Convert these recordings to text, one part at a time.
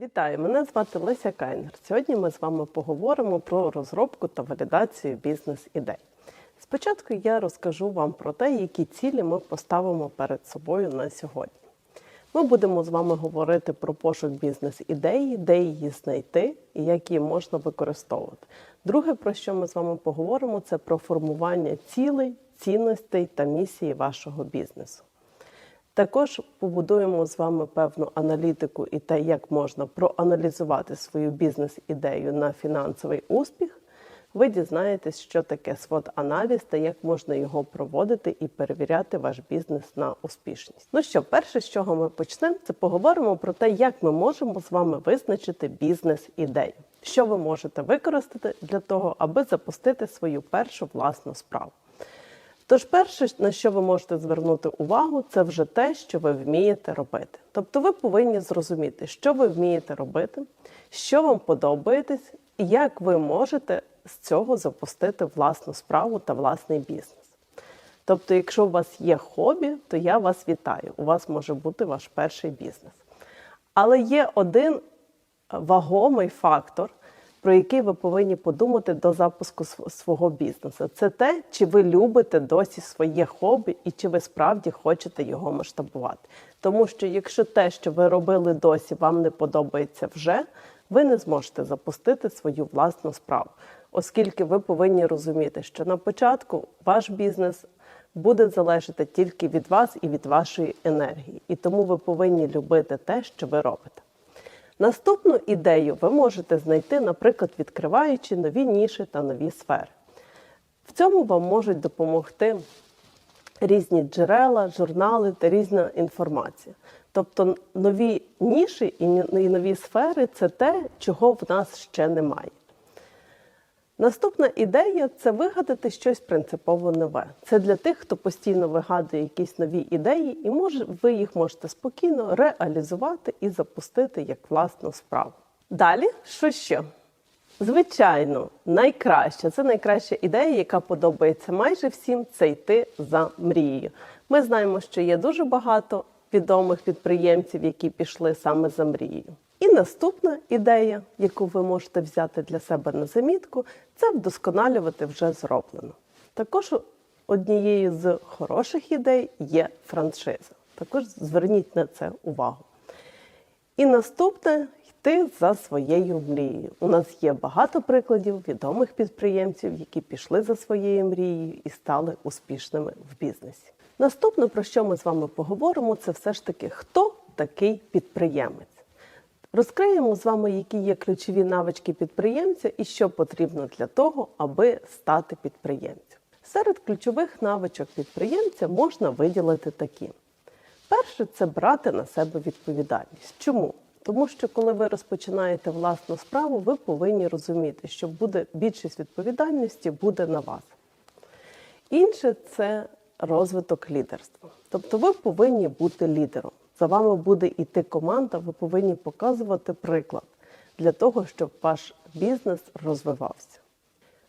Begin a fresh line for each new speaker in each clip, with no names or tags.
Вітаю, мене звати Леся Кайнер. Сьогодні ми з вами поговоримо про розробку та валідацію бізнес-ідей. Спочатку я розкажу вам про те, які цілі ми поставимо перед собою на сьогодні. Ми будемо з вами говорити про пошук бізнес-ідеї, де її знайти і як її можна використовувати. Друге, про що ми з вами поговоримо, це про формування цілей, цінностей та місії вашого бізнесу. Також побудуємо з вами певну аналітику і те, як можна проаналізувати свою бізнес-ідею на фінансовий успіх. Ви дізнаєтесь, що таке SWOT-аналіз та як можна його проводити і перевіряти ваш бізнес на успішність. Ну що, перше, з чого ми почнемо, це поговоримо про те, як ми можемо з вами визначити бізнес-ідею. Що ви можете використати для того, аби запустити свою першу власну справу. Тож, перше, на що ви можете звернути увагу, це вже те, що ви вмієте робити. Тобто ви повинні зрозуміти, що ви вмієте робити, що вам подобається, і як ви можете з цього запустити власну справу та власний бізнес. Тобто, якщо у вас є хобі, то я вас вітаю. У вас може бути ваш перший бізнес. Але є один вагомий фактор, про який ви повинні подумати до запуску свого бізнесу. Це те, чи ви любите досі своє хобі і чи ви справді хочете його масштабувати. Тому що якщо те, що ви робили досі, вам не подобається вже, ви не зможете запустити свою власну справу, оскільки ви повинні розуміти, що на початку ваш бізнес буде залежати тільки від вас і від вашої енергії, і тому ви повинні любити те, що ви робите. Наступну ідею ви можете знайти, наприклад, відкриваючи нові ніші та нові сфери. В цьому вам можуть допомогти різні джерела, журнали та різна інформація. Тобто нові ніші і нові сфери це те, чого в нас ще немає. Наступна ідея це вигадати щось принципово нове. Це для тих, хто постійно вигадує якісь нові ідеї, і може, ви їх можете спокійно реалізувати і запустити як власну справу. Далі, що ще? Звичайно, найкраща це найкраща ідея, яка подобається майже всім, це йти за мрією. Ми знаємо, що є дуже багато відомих підприємців, які пішли саме за мрією. І наступна ідея, яку ви можете взяти для себе на замітку, це вдосконалювати вже зроблено. Також однією з хороших ідей є франшиза. Також зверніть на це увагу. І наступне йти за своєю мрією. У нас є багато прикладів відомих підприємців, які пішли за своєю мрією і стали успішними в бізнесі. Наступне, про що ми з вами поговоримо, це все ж таки, хто такий підприємець. Розкриємо з вами, які є ключові навички підприємця і що потрібно для того, аби стати підприємцем. Серед ключових навичок підприємця можна виділити такі. Перше це брати на себе відповідальність. Чому? Тому що коли ви розпочинаєте власну справу, ви повинні розуміти, що буде більшість відповідальності буде на вас. Інше це розвиток лідерства. Тобто ви повинні бути лідером. За вами буде йти команда, ви повинні показувати приклад для того, щоб ваш бізнес розвивався.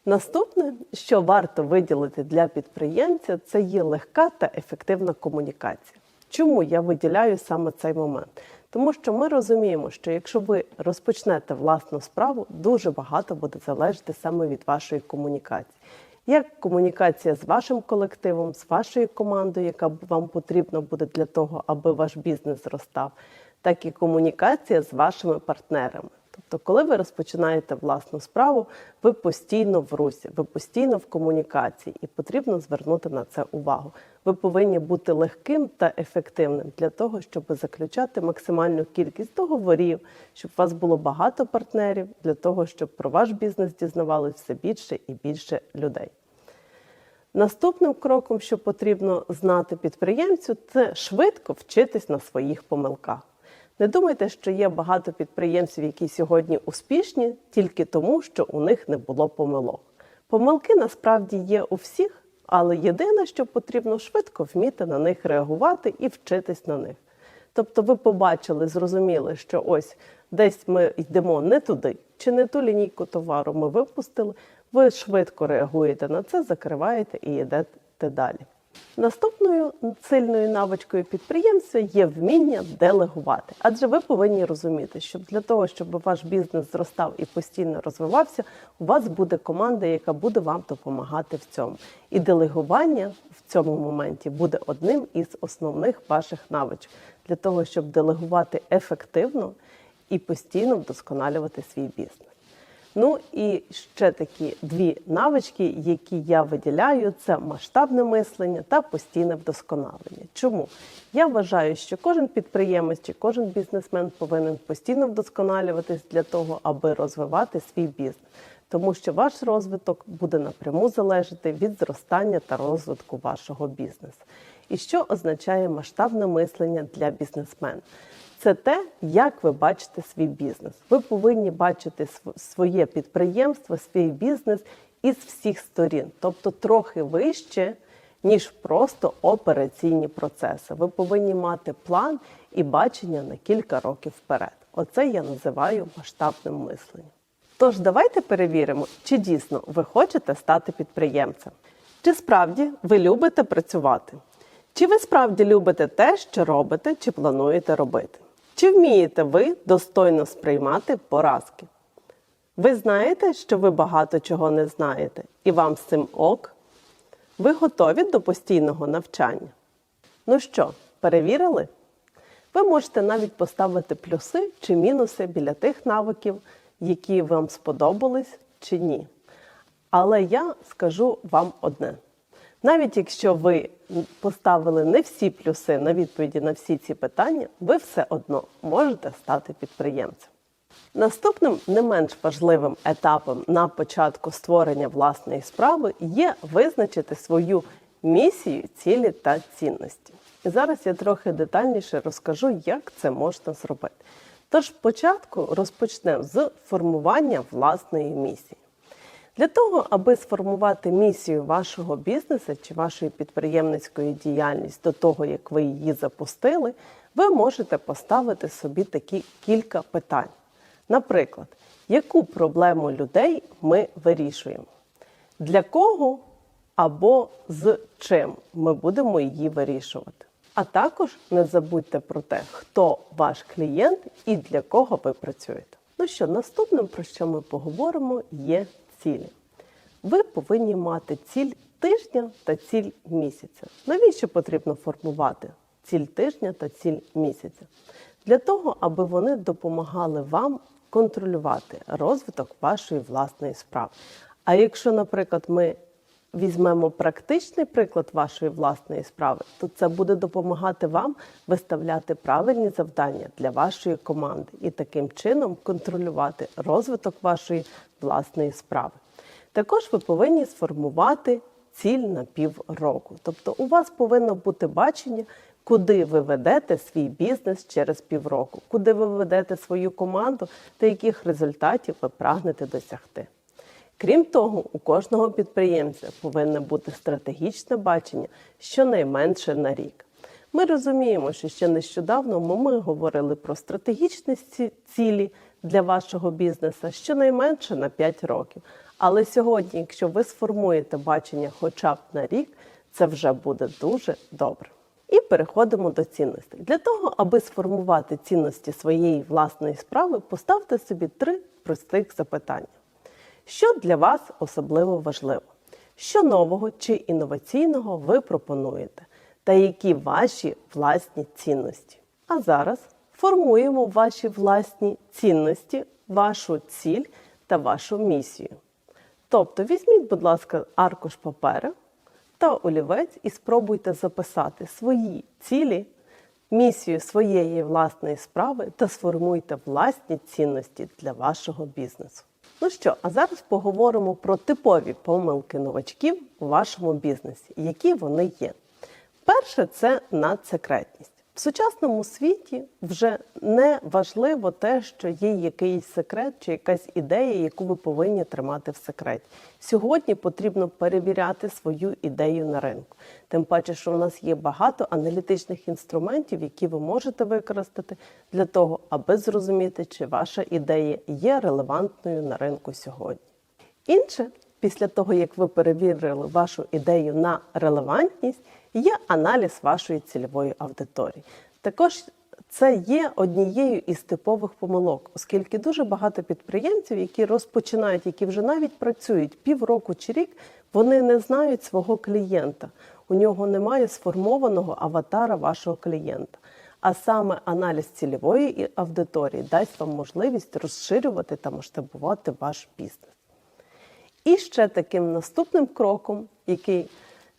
Наступне, що варто виділити для підприємця, це є легка та ефективна комунікація. Чому я виділяю саме цей момент? Тому що ми розуміємо, що якщо ви розпочнете власну справу, дуже багато буде залежати саме від вашої комунікації. Як комунікація з вашим колективом, з вашою командою, яка вам потрібна буде для того, аби ваш бізнес зростав, так і комунікація з вашими партнерами. Тобто, коли ви розпочинаєте власну справу, ви постійно в русі, ви постійно в комунікації, і потрібно звернути на це увагу. Ви повинні бути легким та ефективним для того, щоб заключати максимальну кількість договорів, щоб у вас було багато партнерів, для того, щоб про ваш бізнес дізнавалося все більше і більше людей. Наступним кроком, що потрібно знати підприємцю, це швидко вчитись на своїх помилках. Не думайте, що є багато підприємців, які сьогодні успішні, тільки тому, що у них не було помилок. Помилки насправді є у всіх, але єдине, що потрібно швидко вміти на них реагувати і вчитись на них. Тобто ви побачили, зрозуміли, що ось десь ми йдемо не туди, чи не ту лінійку товару ми випустили, ви швидко реагуєте на це, закриваєте і йдете далі. Наступною сильною навичкою підприємця є вміння делегувати. Адже ви повинні розуміти, що для того, щоб ваш бізнес зростав і постійно розвивався, у вас буде команда, яка буде вам допомагати в цьому. І делегування в цьому моменті буде одним із основних ваших навичок для того, щоб делегувати ефективно і постійно вдосконалювати свій бізнес. Ну і ще такі дві навички, які я виділяю, це масштабне мислення та постійне вдосконалення. Чому? Я вважаю, що кожен підприємець чи кожен бізнесмен повинен постійно вдосконалюватись для того, аби розвивати свій бізнес. Тому що ваш розвиток буде напряму залежати від зростання та розвитку вашого бізнесу. І що означає масштабне мислення для бізнесмена? Це те, як ви бачите свій бізнес. Ви повинні бачити своє підприємство, свій бізнес із всіх сторін, тобто трохи вище, ніж просто операційні процеси. Ви повинні мати план і бачення на кілька років вперед. Оце я називаю масштабним мисленням. Тож давайте перевіримо, чи дійсно ви хочете стати підприємцем. Чи справді ви любите працювати? Чи ви справді любите те, що робите, чи плануєте робити? Чи вмієте ви достойно сприймати поразки? Ви знаєте, що ви багато чого не знаєте, і вам з цим ок? Ви готові до постійного навчання? Ну що, перевірили? Ви можете навіть поставити плюси чи мінуси біля тих навиків, які вам сподобались чи ні. Але я скажу вам одне: навіть якщо ви поставили не всі плюси на відповіді на всі ці питання, ви все одно можете стати підприємцем. Наступним не менш важливим етапом на початку створення власної справи є визначити свою місію, цілі та цінності. І зараз я трохи детальніше розкажу, як це можна зробити. Тож спочатку розпочнемо з формування власної місії. Для того, аби сформувати місію вашого бізнесу чи вашої підприємницької діяльності до того, як ви її запустили, ви можете поставити собі такі кілька питань. Наприклад, яку проблему людей ми вирішуємо? Для кого або з чим ми будемо її вирішувати? А також не забудьте про те, хто ваш клієнт і для кого ви працюєте. Ну що, наступним, про що ми поговоримо, є цілі. Ви повинні мати ціль тижня та ціль місяця. Навіщо потрібно формувати ціль тижня та ціль місяця? Для того, аби вони допомагали вам контролювати розвиток вашої власної справи. А якщо, наприклад, ми візьмемо практичний приклад вашої власної справи, то це буде допомагати вам виставляти правильні завдання для вашої команди і таким чином контролювати розвиток вашої власної справи. Також ви повинні сформувати ціль на півроку. Тобто у вас повинно бути бачення, куди ви ведете свій бізнес через півроку, куди ви ведете свою команду та яких результатів ви прагнете досягти. Крім того, у кожного підприємця повинне бути стратегічне бачення щонайменше на рік. Ми розуміємо, що ще нещодавно ми говорили про стратегічні цілі для вашого бізнесу щонайменше на 5 років. Але сьогодні, якщо ви сформуєте бачення хоча б на рік, це вже буде дуже добре. І переходимо до цінностей. Для того, аби сформувати цінності своєї власної справи, поставте собі три простих запитання. Що для вас особливо важливо? Що нового чи інноваційного ви пропонуєте? Та які ваші власні цінності? А зараз формуємо ваші власні цінності, вашу ціль та вашу місію. Тобто візьміть, будь ласка, аркуш паперу та олівець і спробуйте записати свої цілі, місію своєї власної справи та сформуйте власні цінності для вашого бізнесу. Ну що, а зараз поговоримо про типові помилки новачків у вашому бізнесі, які вони є. Перше це надсекретність. В сучасному світі вже не важливо те, що є якийсь секрет чи якась ідея, яку ви повинні тримати в секреті. Сьогодні потрібно перевіряти свою ідею на ринку. Тим паче, що у нас є багато аналітичних інструментів, які ви можете використати для того, аби зрозуміти, чи ваша ідея є релевантною на ринку сьогодні. Інше після того, як ви перевірили вашу ідею на релевантність, є аналіз вашої цільової аудиторії. Також це є однією із типових помилок, оскільки дуже багато підприємців, які розпочинають, які вже навіть працюють півроку чи рік, вони не знають свого клієнта. У нього немає сформованого аватара вашого клієнта. А саме аналіз цільової аудиторії дасть вам можливість розширювати та масштабувати ваш бізнес. І ще таким наступним кроком, який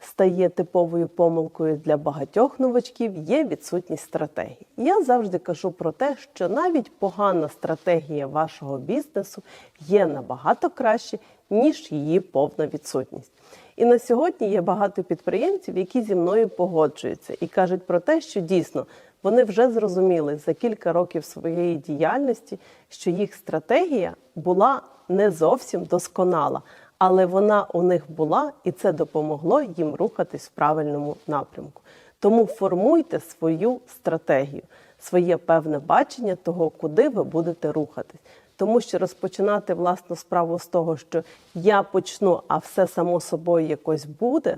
стає типовою помилкою для багатьох новачків, є відсутність стратегії. Я завжди кажу про те, що навіть погана стратегія вашого бізнесу є набагато краще, ніж її повна відсутність. І на сьогодні є багато підприємців, які зі мною погоджуються і кажуть про те, що дійсно вони вже зрозуміли за кілька років своєї діяльності, що їх стратегія була не зовсім досконала, але вона у них була, і це допомогло їм рухатись в правильному напрямку. Тому формуйте свою стратегію, своє певне бачення того, куди ви будете рухатись. Тому що розпочинати власну справу з того, що я почну, а все само собою якось буде,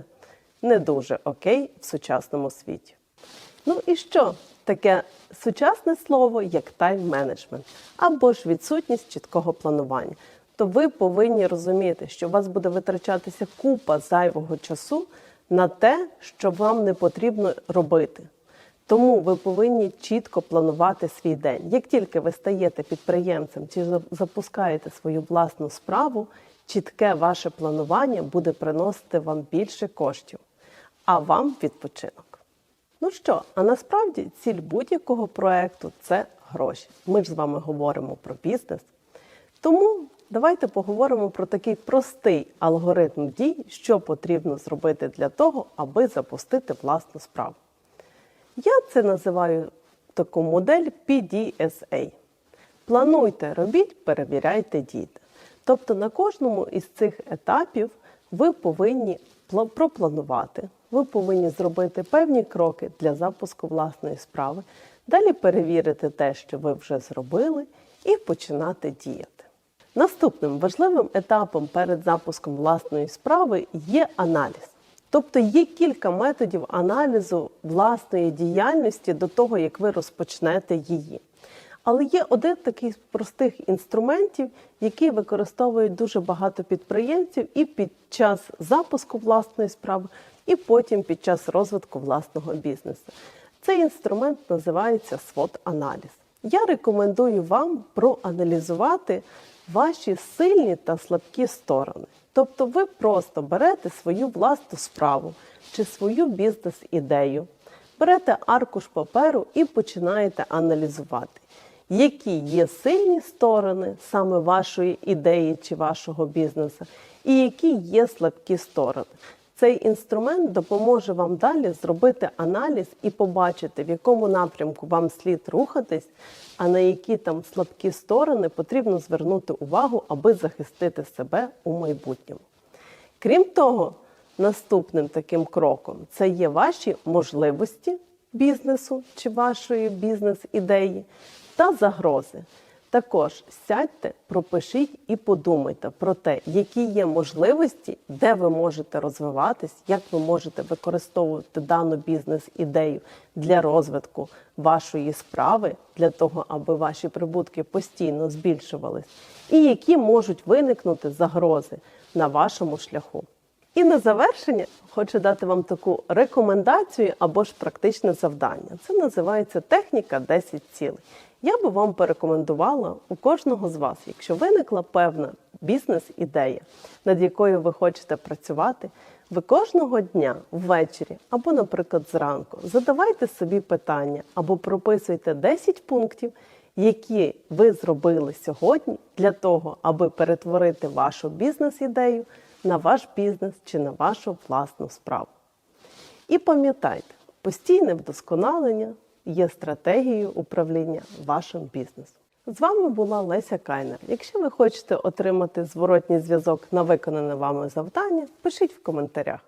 не дуже окей в сучасному світі. Ну і що? Таке сучасне слово, як тайм-менеджмент, або ж відсутність чіткого планування. То ви повинні розуміти, що у вас буде витрачатися купа зайвого часу на те, що вам не потрібно робити. Тому ви повинні чітко планувати свій день. Як тільки ви стаєте підприємцем чи запускаєте свою власну справу, чітке ваше планування буде приносити вам більше коштів, а вам відпочинок. Ну що, а насправді ціль будь-якого проекту це гроші. Ми ж з вами говоримо про бізнес. Тому давайте поговоримо про такий простий алгоритм дій, що потрібно зробити для того, аби запустити власну справу. Я це називаю таку модель PDSA. Плануйте, робіть, перевіряйте, дійте. Тобто на кожному із цих етапів ви повинні пропланувати, ви повинні зробити певні кроки для запуску власної справи, далі перевірити те, що ви вже зробили, і починати діяти. Наступним важливим етапом перед запуском власної справи є аналіз. Тобто є кілька методів аналізу власної діяльності до того, як ви розпочнете її. Але є один такий з простих інструментів, який використовують дуже багато підприємців і під час запуску власної справи, і потім під час розвитку власного бізнесу. Цей інструмент називається SWOT-аналіз. Я рекомендую вам проаналізувати ваші сильні та слабкі сторони. Тобто ви просто берете свою власну справу чи свою бізнес-ідею, берете аркуш паперу і починаєте аналізувати, які є сильні сторони саме вашої ідеї чи вашого бізнесу, і які є слабкі сторони. Цей інструмент допоможе вам далі зробити аналіз і побачити, в якому напрямку вам слід рухатись, а на які там слабкі сторони потрібно звернути увагу, аби захистити себе у майбутньому. Крім того, наступним таким кроком це є ваші можливості бізнесу чи вашої бізнес-ідеї та загрози. Також сядьте, пропишіть і подумайте про те, які є можливості, де ви можете розвиватись, як ви можете використовувати дану бізнес-ідею для розвитку вашої справи, для того, аби ваші прибутки постійно збільшувались, і які можуть виникнути загрози на вашому шляху. І на завершення хочу дати вам таку рекомендацію або ж практичне завдання. Це називається техніка 10 цілей. Я би вам порекомендувала у кожного з вас, якщо виникла певна бізнес-ідея, над якою ви хочете працювати, ви кожного дня ввечері або, наприклад, зранку задавайте собі питання або прописуйте 10 пунктів, які ви зробили сьогодні для того, аби перетворити вашу бізнес-ідею на ваш бізнес чи на вашу власну справу. І пам'ятайте, постійне вдосконалення є стратегією управління вашим бізнесом. З вами була Леся Кайнер. Якщо ви хочете отримати зворотній зв'язок на виконане вами завдання, пишіть в коментарях.